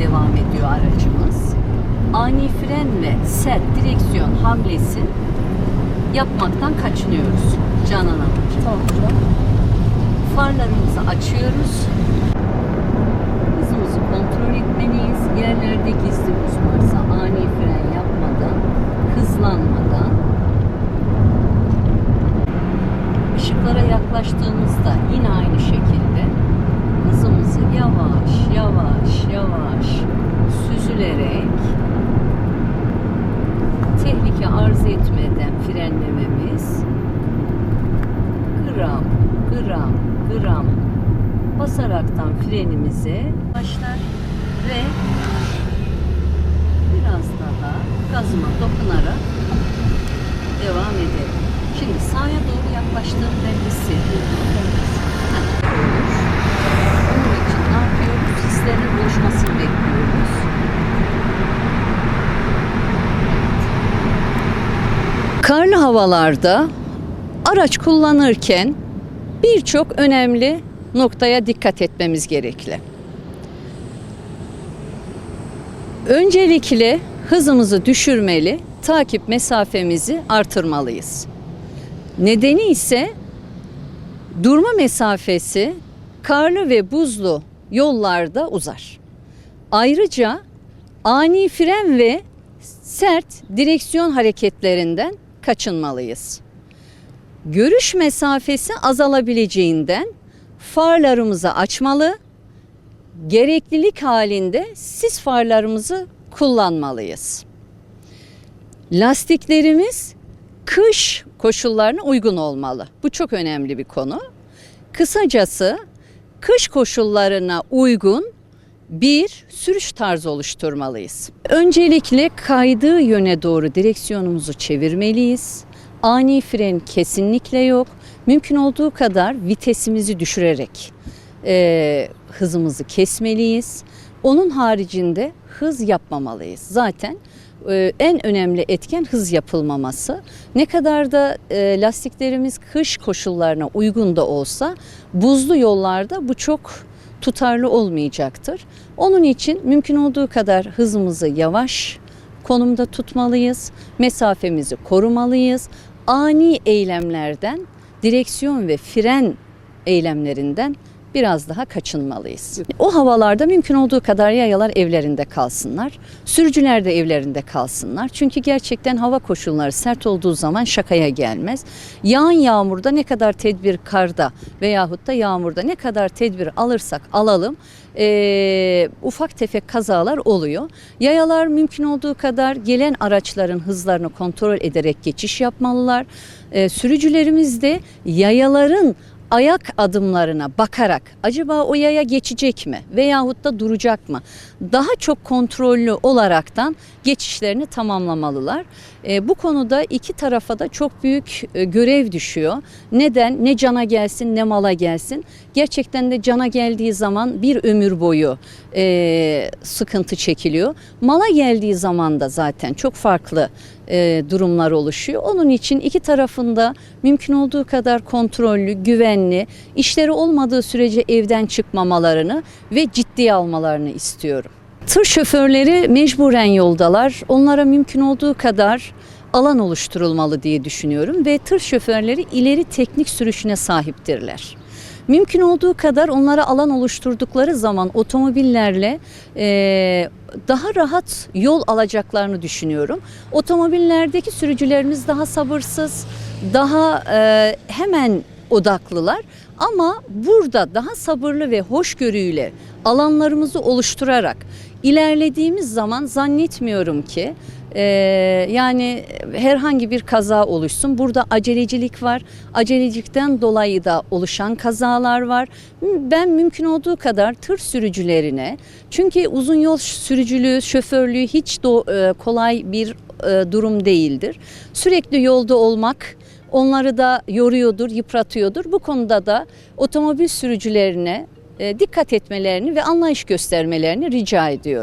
devam ediyor aracımız. Ani fren ve sert direksiyon hamlesi yapmaktan kaçınıyoruz Canan Hanım. Tamam. Farlarımızı açıyoruz. Hızımızı kontrol etmeliyiz. Yerlerde gizli buz varsa ani fren yapmadan, hızlanmadan ışıklara yaklaştığımızda yine aynı şekilde hızımızı yavaş yavaş yavaş süzülerek. Tehlike arz etmeden frenlememiz. Gram gram gram. Basaraktan frenimize başlar ve biraz daha gazıma dokunarak devam edelim. Şimdi sağa doğru yaklaştığımda hissediyorum. Havalarda araç kullanırken birçok önemli noktaya dikkat etmemiz gerekli. Öncelikle hızımızı düşürmeli, takip mesafemizi artırmalıyız. Nedeni ise durma mesafesi karlı ve buzlu yollarda uzar. Ayrıca ani fren ve sert direksiyon hareketlerinden kaçınmalıyız. Görüş mesafesi azalabileceğinden farlarımızı açmalı, gereklilik halinde sis farlarımızı kullanmalıyız. Lastiklerimiz kış koşullarına uygun olmalı. Bu çok önemli bir konu. Kısacası kış koşullarına uygun bir sürüş tarzı oluşturmalıyız. Öncelikle kaydığı yöne doğru direksiyonumuzu çevirmeliyiz. Ani fren kesinlikle yok. Mümkün olduğu kadar vitesimizi düşürerek e, hızımızı kesmeliyiz. Onun haricinde hız yapmamalıyız. Zaten e, en önemli etken hız yapılmaması. Ne kadar da e, lastiklerimiz kış koşullarına uygun da olsa buzlu yollarda bu çok tutarlı olmayacaktır. Onun için mümkün olduğu kadar hızımızı yavaş konumda tutmalıyız. Mesafemizi korumalıyız. Ani eylemlerden, direksiyon ve fren eylemlerinden biraz daha kaçınmalıyız. O havalarda mümkün olduğu kadar yayalar evlerinde kalsınlar. Sürücüler de evlerinde kalsınlar. Çünkü gerçekten hava koşulları sert olduğu zaman şakaya gelmez. Yağan yağmurda ne kadar tedbir karda veyahut da yağmurda ne kadar tedbir alırsak alalım eee, ufak tefek kazalar oluyor. Yayalar mümkün olduğu kadar gelen araçların hızlarını kontrol ederek geçiş yapmalılar. Eee, sürücülerimiz de yayaların ayak adımlarına bakarak acaba o yaya geçecek mi veyahut da duracak mı? Daha çok kontrollü olaraktan geçişlerini tamamlamalılar. E, bu konuda iki tarafa da çok büyük e, görev düşüyor. Neden? Ne cana gelsin ne mala gelsin. Gerçekten de cana geldiği zaman bir ömür boyu e, sıkıntı çekiliyor. Mala geldiği zaman da zaten çok farklı e, durumlar oluşuyor. Onun için iki tarafında mümkün olduğu kadar kontrollü, güvenli, işleri olmadığı sürece evden çıkmamalarını ve ciddiye almalarını istiyorum. Tır şoförleri mecburen yoldalar. Onlara mümkün olduğu kadar alan oluşturulmalı diye düşünüyorum ve tır şoförleri ileri teknik sürüşüne sahiptirler. Mümkün olduğu kadar onlara alan oluşturdukları zaman otomobillerle e, daha rahat yol alacaklarını düşünüyorum. Otomobillerdeki sürücülerimiz daha sabırsız, daha e, hemen odaklılar. Ama burada daha sabırlı ve hoşgörüyle alanlarımızı oluşturarak ilerlediğimiz zaman zannetmiyorum ki e, yani herhangi bir kaza oluşsun. Burada acelecilik var. Acelecilikten dolayı da oluşan kazalar var. Ben mümkün olduğu kadar tır sürücülerine çünkü uzun yol sürücülüğü, şoförlüğü hiç do- e, kolay bir e, durum değildir. Sürekli yolda olmak onları da yoruyordur, yıpratıyordur. Bu konuda da otomobil sürücülerine e, dikkat etmelerini ve anlayış göstermelerini rica ediyorum.